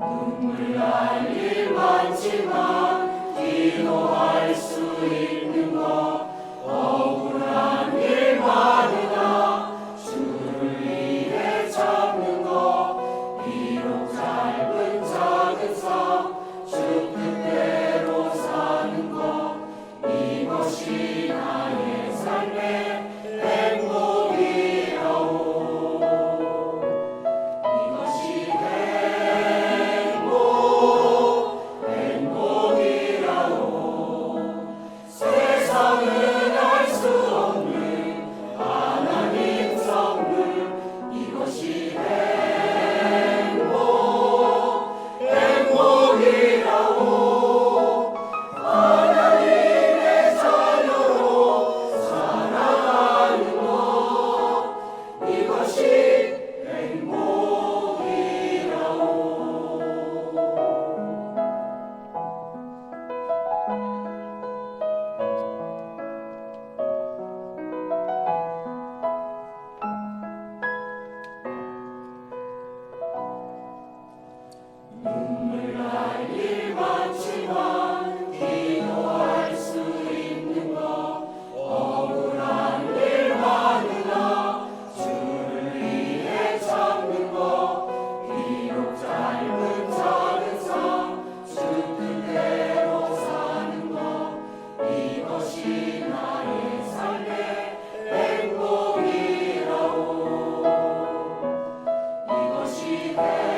눈물 날일 많지만 기도할 수 있는 Amen.